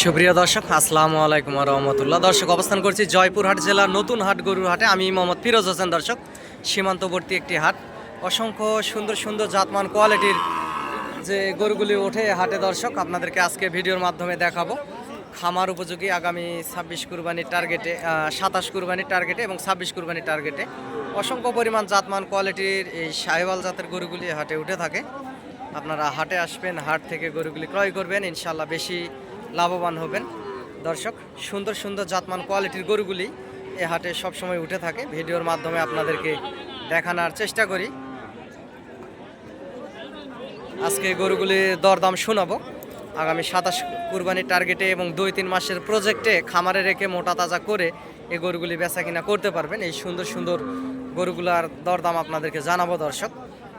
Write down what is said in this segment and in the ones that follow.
সুপ্রিয় দর্শক, আসসালামু আলাইকুম রহমতুল্লাহ। দর্শক, অবস্থান করছি জয়পুরহাট জেলার নতুন হাট, গরুর হাটে। আমি মোহাম্মদ ফিরোজ হোসেন, দর্শক। সীমান্তবর্তী একটি হাট। অসংখ্য সুন্দর সুন্দর জাতমান কোয়ালিটির যে গরুগুলি ওঠে হাটে, দর্শক। আপনাদেরকে আজকে ভিডিওর মাধ্যমে দেখাবো। খামার উপযোগী আগামী ছাব্বিশ কুরবানির টার্গেটে সাতাশ কুরবানির টার্গেটে এবং ছাব্বিশ কুরবানির টার্গেটে অসংখ্য পরিমাণ জাতমান কোয়ালিটির এই সাহেওয়াল জাতের গরুগুলি হাটে উঠে থাকে। আপনারা হাটে আসবেন, হাট থেকে গরুগুলি ক্রয় করবেন ইনশাল্লাহ বেশি লাভবান হবেন। দর্শক, সুন্দর সুন্দর জাতমান কোয়ালিটির গরুগুলি এ হাটে সবসময় উঠে থাকে। ভিডিওর মাধ্যমে আপনাদেরকে দেখানোর চেষ্টা করি। আজকে গরুগুলি দরদাম শোনাবো। আগামী সাতাশ কুরবানির টার্গেটে এবং দুই তিন মাসের প্রজেক্টে খামারে রেখে মোটা তাজা করে এই গরুগুলি বেচা কিনা করতে পারবেন। এই সুন্দর সুন্দর গরুগুলার দরদাম আপনাদেরকে জানাব দর্শক।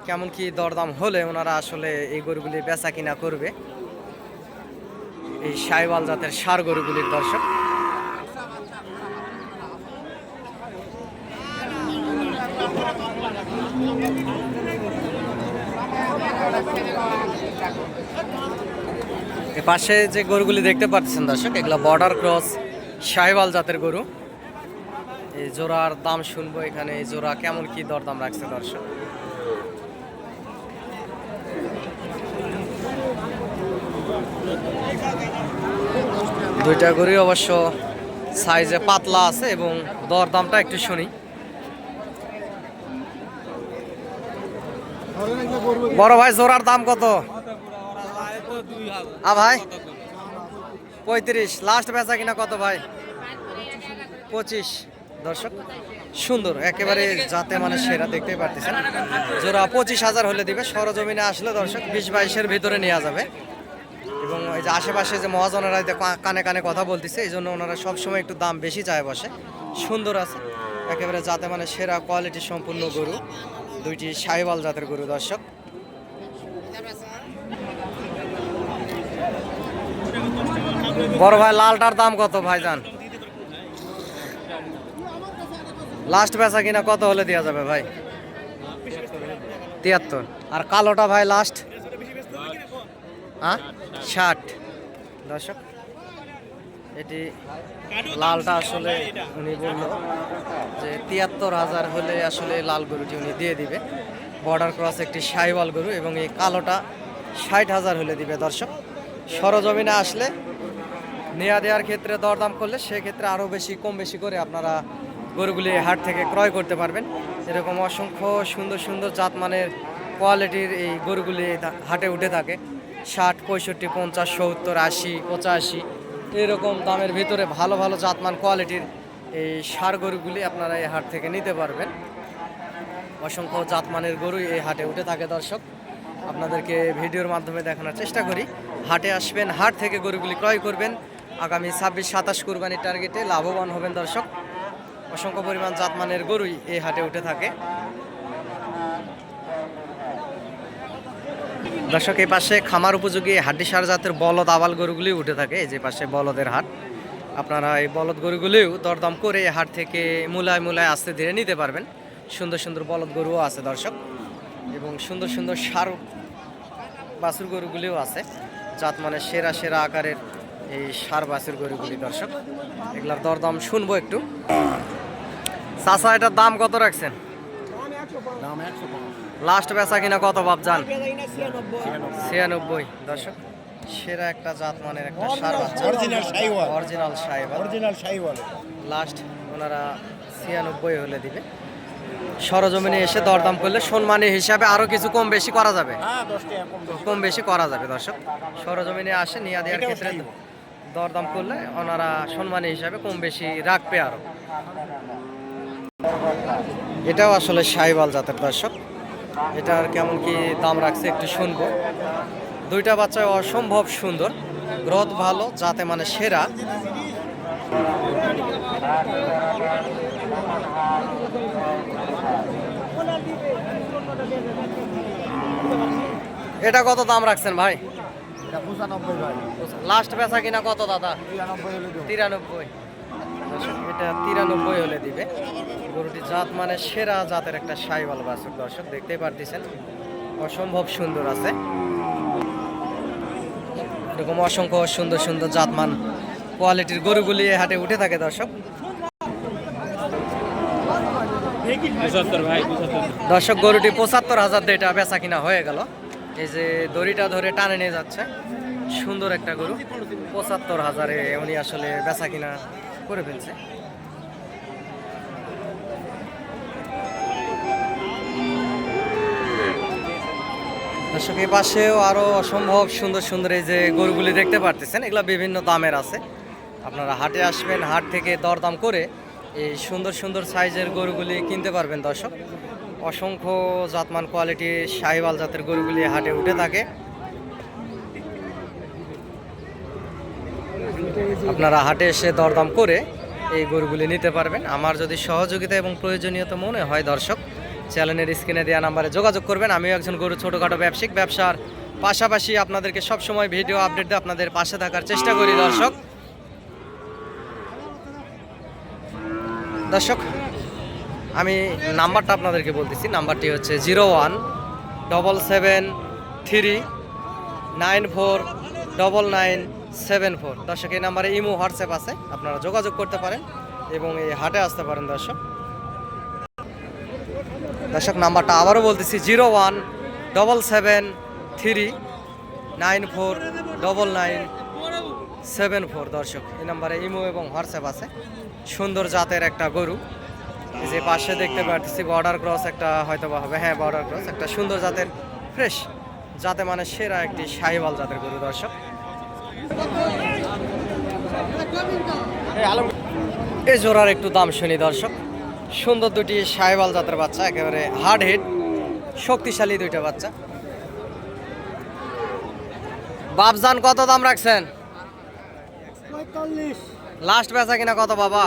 কেমন কি দরদাম হলে ওনারা আসলে এই গরুগুলি বেচা কিনা করবে? এই সাইওয়াল জাতের সার গরুগুলির দর্শক। পাশে যে গরুগুলি দেখতে পাচ্ছেন দর্শক, এগুলো বর্ডার ক্রস সাহেবাল জাতের গরু। এই জোড়ার দাম শুনব এখানে, এই জোড়া কেমন কি দরদাম রাখছে দর্শক? দুইটা গরুই অবশ্য সাইজে পাতলা আছে এবং দরদামটা একটু শুনি। বড় ভাই, জোড়ার দাম কত? ভাই, পঁয়ত্রিশ। লাস্ট বেচা কিনা কত ভাই? পঁচিশ। দর্শক, সুন্দর, একেবারে যাতে মানে সেরা, দেখতেই পারতেছেন। জোড়া পঁচিশ হাজার হলে দিবে, সরজমিনে আসলে দর্শক, বিশ বাইশের ভিতরে নেওয়া যাবে। এই যে আশেপাশে যে মহাজনেরা কানে কানে কথা বলতেছে, এই জন্য ওনারা সবসময় একটু দাম বেশি চায় বসে। সুন্দর আছে। একেবারে যাতে মানে সেরা কোয়ালিটি সম্পূর্ণ গরু। দুইটি সাহিবাল জাতের গরু, দর্শক। বড় ভাই, লালটার দাম কত ভাইজান? লাস্ট বেচা কিনা কত হলে দেওয়া যাবে ভাই? তিয়াত্তর। আর কালোটা ভাই লাস্ট হ্যাঁ? ষাট। দর্শক, এটি লালটা আসলে উনি বলল যে তিয়াত্তর হাজার হলে আসলে লাল গরুটি উনি দিয়ে দিবে। বর্ডার ক্রস একটি সাইওয়াল গরু এবং এই কালোটা ষাট হাজার হলে দিবে দর্শক। সরজমিনে আসলে নেয়া দেওয়ার ক্ষেত্রে দরদাম করলে সেক্ষেত্রে আরও বেশি, কম বেশি করে আপনারা গরুগুলি হাট থেকে ক্রয় করতে পারবেন। এরকম অসংখ্য সুন্দর সুন্দর জাতমানের কোয়ালিটির এই গরুগুলি হাটে উঠে থাকে। ষাট, পঁয়ষট্টি, পঞ্চাশ, সত্তর, আশি, পঁচাশি, এরকম দামের ভিতরে ভালো ভালো জাতমান কোয়ালিটির এই সার গরুগুলি আপনারা এই হাট থেকে নিতে পারবেন। অসংখ্য জাতমানের গরুই এই হাটে উঠে থাকে দর্শক। আপনাদেরকে ভিডিওর মাধ্যমে দেখানোর চেষ্টা করি। হাটে আসবেন, হাট থেকে গরুগুলি ক্রয় করবেন। আগামী ছাব্বিশ, সাতাশ কুরবানির টার্গেটে লাভবান হবেন দর্শক। অসংখ্য পরিমাণ জাতমানের গরুই এই হাটে উঠে থাকে। দর্শক, এই পাশে খামার উপযোগী হাড্ডি সার জাতের বলদ আবাল গরুগুলি উঠে থাকে। যে পাশে বলদের হাট। আপনারা এই বলদ গরুগুলিও দরদাম করে হাট থেকে মূলায় মূলায় আস্তে ধীরে নিতে পারবেন। সুন্দর সুন্দর বলদ গরুও আছে দর্শক এবং সুন্দর সুন্দর সার বাছুর গরুগুলিও আছে। জাত মানে সেরা সেরা আকারের এই সার বাছুর গরুগুলি দর্শক। এগুলার দরদাম শুনব একটু। চাচা, এটার দাম কত রাখছেন? লাস্ট বেচা কিনা কত বাপ যান ছিয়ানব্বই। দর্শক সেরা একটা জাত মানের একটা সার বাচ্চা। অরিজিনাল সাইওয়াল অরিজিনাল সাহেব অরিজিনাল সাইওয়াল লাস্ট ওনারা ছিয়ানব্বই হলে দিবে। সরজমিনে এসে দরদাম করলে সম্মানী হিসাবে আরও কিছু কম বেশি করা যাবে। হ্যাঁ কম বেশি। করা যাবে দর্শক। সরজমিনে আসে নিয়া দেওয়ার ক্ষেত্রে দরদাম করলে ওনারা সম্মানী হিসাবে কম বেশি রাখবে আরও। এটাও আসলে সাইবাল জাতের দর্শক। এটার কেমন কি দাম রাখছে একটু শুনব। দুইটা বাচ্চা অসম্ভব সুন্দর গ্রোথ ভালো যাতে মানে সেরা। এটা কত দাম রাখছেন ভাই? লাস্ট বেচা কিনা কত দাদা? তিরানব্বই। এটা তিরানব্বই হলে দিবে। গরুটি জাত মানে সেরা জাতের একটা সাইওয়াল বাছুর দর্শক দেখতেই পারতেছেন। অসম্ভব সুন্দর আছে। এরকম অসংখ্য সুন্দর সুন্দর জাতমান কোয়ালিটির গরুগুলি হাটে উঠে থাকে দর্শক। দর্শক গরুটি পঁচাত্তর হাজার দিয়ে এটা বেচা কিনা হয়ে গেল। এই যে দড়িটা ধরে টানে নিয়ে যাচ্ছে। সুন্দর একটা গরু। পঁচাত্তর হাজারে উনি আসলে বেচা কিনা করে ফেলছে। দর্শক, এই পাশেও আরও অসম্ভব সুন্দর সুন্দর এই যে গরুগুলি দেখতে পারতেছেন, এগুলো বিভিন্ন দামের আছে। আপনারা হাটে আসবেন, হাট থেকে দরদাম করে এই সুন্দর সুন্দর সাইজের গরুগুলি কিনতে পারবেন দর্শক। অসংখ্য জাতমান কোয়ালিটির শাহিওয়াল জাতের গরুগুলি হাটে উঠে থাকে। আপনারা হাটে এসে দরদাম করে এই গরুগুলি নিতে পারবেন। আমার যদি সহযোগিতা এবং প্রয়োজনীয়তা মনে হয় দর্শক চ্যানেলের স্ক্রিনে দেওয়া নাম্বারে যোগাযোগ করবেন। আমিও একজন গরু, ছোটোখাটো ব্যবসায়িক ব্যবসার পাশাপাশি আপনাদেরকে সবসময় ভিডিও আপডেট দিয়ে আপনাদের পাশে থাকার চেষ্টা করি, দর্শক। দর্শক, আমি নাম্বারটা আপনাদেরকে বলতেছি। নাম্বারটি হচ্ছে zero one double seven three nine four double nine seven four. দর্শক, এই নাম্বারে ইমো, হোয়াটসঅ্যাপ আছে। আপনারা যোগাযোগ করতে পারেন এবং এই হাটে আসতে পারেন, দর্শক। দর্শক, নাম্বারটা আবারও বলতেছি, zero one double seven three nine four double nine seven four. দর্শক, এই নাম্বারে ইমো এবং হোয়াটসঅ্যাপ আছে। সুন্দর জাতের একটা গরু। যে পাশে দেখতে পাচ্ছি বর্ডার ক্রস একটা হয়তো বা হবে। হ্যাঁ বর্ডার ক্রস একটা সুন্দর জাতের ফ্রেশ যাতে মানে সেরা একটি শাহিওয়াল জাতের গরু, দর্শক। এই জোড়ার একটু দাম শুনি, দর্শক। সুন্দর দুটি সাহেবাল জাতের বাচ্চা একেবারে হার্ড হেড শক্তিশালী দুইটা বাচ্চা। বাপজান কত দাম রাখছেন? লাস্ট বেচা কিনা কত বাবা?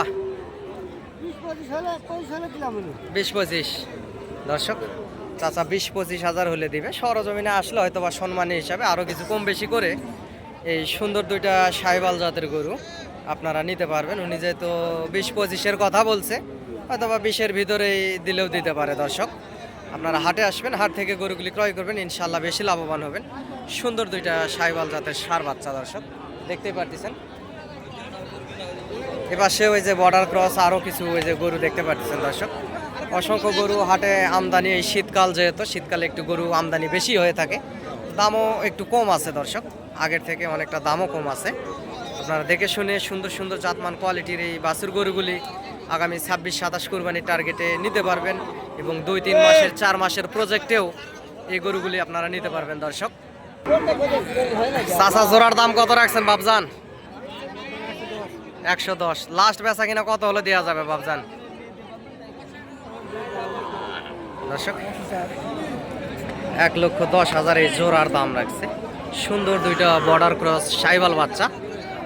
বিশ পঁচিশ দর্শক চাচা বিশ পঁচিশ হাজার হলে দিবে। সরজমিনে আসলে হয়তো বা সম্মানী হিসাবে আরও কিছু কম বেশি করে এই সুন্দর দুইটা সাইবাল জাতের গরু আপনারা নিতে পারবেন। উনি যেহেতু বিশ পঁচিশের কথা বলছে হয়তো বা বিশের ভিতরেই দিলেও দিতে পারে দর্শক। আপনারা হাটে আসবেন, হাট থেকে গরুগুলি ক্রয় করবেন ইনশাল্লাহ বেশি লাভবান হবেন। সুন্দর দুইটা সাইবাল জাতের সার বাচ্চা দর্শক, দেখতেই পারতেছেন। এপাশে ওই যে বর্ডার ক্রস আরও কিছু ওই যে গরু দেখতে পাচ্ছেন দর্শক। অসংখ্য গরু হাটে আমদানি এই শীতকাল যেহেতু, শীতকালে একটু গরু আমদানি বেশি হয়ে থাকে। দামও একটু কম আছে দর্শক, আগের থেকে অনেকটা দামও কম আছে। আপনারা দেখে শুনে সুন্দর সুন্দর জাতমান কোয়ালিটির এই বাছুর গরুগুলি আগামী ছাব্বিশ, সাতাশ কুরবানির টার্গেটে নিতে পারবেন এবং দুই, তিন মাসের, চার মাসের প্রজেক্টেও এই গরুগুলি আপনারা নিতে পারবেন, দর্শক। চাষা জোড়ার দাম কত রাখছেন বাবজান একশো দশ। লাস্ট বেচা কিনা কত হলে দেওয়া যাবে বাবজান দর্শক, এক লক্ষ দশ হাজার এই জোড়ার দাম রাখছে। সুন্দর দুইটা বর্ডার ক্রস সাইবাল বাচ্চা।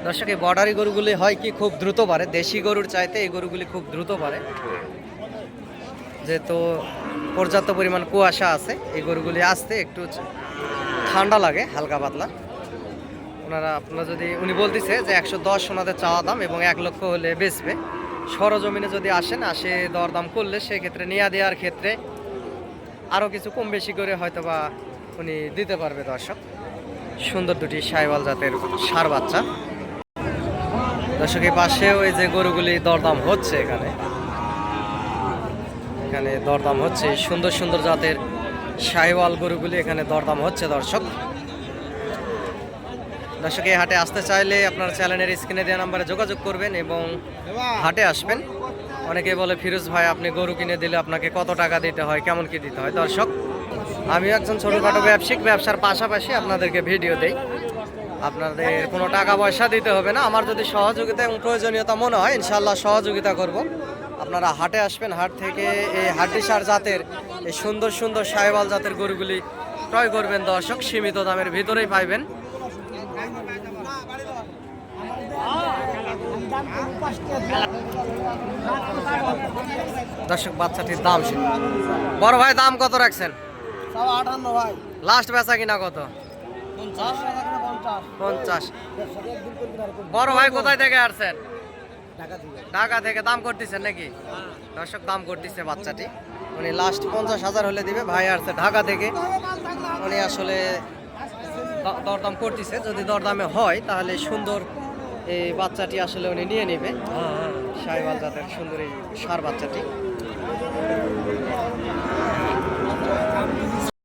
দর্শক, এই বর্ডারি গরুগুলি হয় কি খুব দ্রুত পারে দেশি গরুর চাইতে এই গরুগুলি খুব দ্রুত পারে যেহেতু পর্যাপ্ত পরিমাণ কুয়াশা আছে, এই গরুগুলি আসতে একটু ঠান্ডা লাগে, হালকা পাতলা। ওনারা, আপনারা যদি, উনি বলতেছে যে একশো দশ ওনাদের চাওয়া দাম এবং এক লক্ষ হলে বেচবে। সরজমিনে যদি আসেন, আসে দরদাম করলে সেক্ষেত্রে নেওয়া দেওয়ার ক্ষেত্রে আরও কিছু কম বেশি করে হয়তো বা উনি দিতে পারবে দর্শক। সুন্দর দুটি সাইওয়াল জাতের সার বাচ্চা। দর্শকের পাশে ওই যে গরুগুলি দরদাম হচ্ছে এখানে। এখানে দরদাম হচ্ছে সুন্দর সুন্দর জাতের সাইওয়াল গরুগুলি এখানে দরদাম হচ্ছে দর্শক। দর্শক, এই হাটে আসতে চাইলে আপনার চ্যানেলের স্ক্রিনে দেওয়া নাম্বারে যোগাযোগ করবেন এবং হাটে আসবেন। অনেকে বলে, ফিরোজ ভাই, আপনি গরু কিনে দিলে আপনাকে কত টাকা দিতে হয়, কেমন কি দিতে হয়? দর্শক আমি একজন ছোটোখাটো ব্যবসায়িক, ব্যবসার পাশাপাশি আপনাদেরকে ভিডিও দেই। আপনাদের কোনো টাকা পয়সা দিতে হবে না। আমার যদি সহযোগিতা এবং প্রয়োজনীয়তা মনে হয় ইনশাল্লাহ সহযোগিতা করব। আপনারা হাটে আসবেন হাট থেকে এই হাড্ডিসার জাতের এই সুন্দর সুন্দর সাহেবাল জাতের গরুগুলি ক্রয় করবেন দর্শক সীমিত দামের ভিতরেই পাইবেন। দর্শক বাচ্চাটির দাম শুনি বড় ভাই দাম কত রাখছেন? লাস্ট বেচা কিনা কত? পঞ্চাশ। বড় ভাই কোথায় থেকে আসছেন? ঢাকা থেকে। দাম করতেছেন নাকি? দর্শক দাম করতেছে বাচ্চাটি। উনি লাস্ট পঞ্চাশ হাজার হলে দিবে। ভাই আসছে ঢাকা থেকে। উনি আসলে দ- দরদাম করতেছে। যদি দরদামে হয় তাহলে সুন্দর এই বাচ্চাটি আসলে উনি নিয়ে নেবে। শাহিওয়াল জাতের সুন্দর এই সার বাচ্চাটি।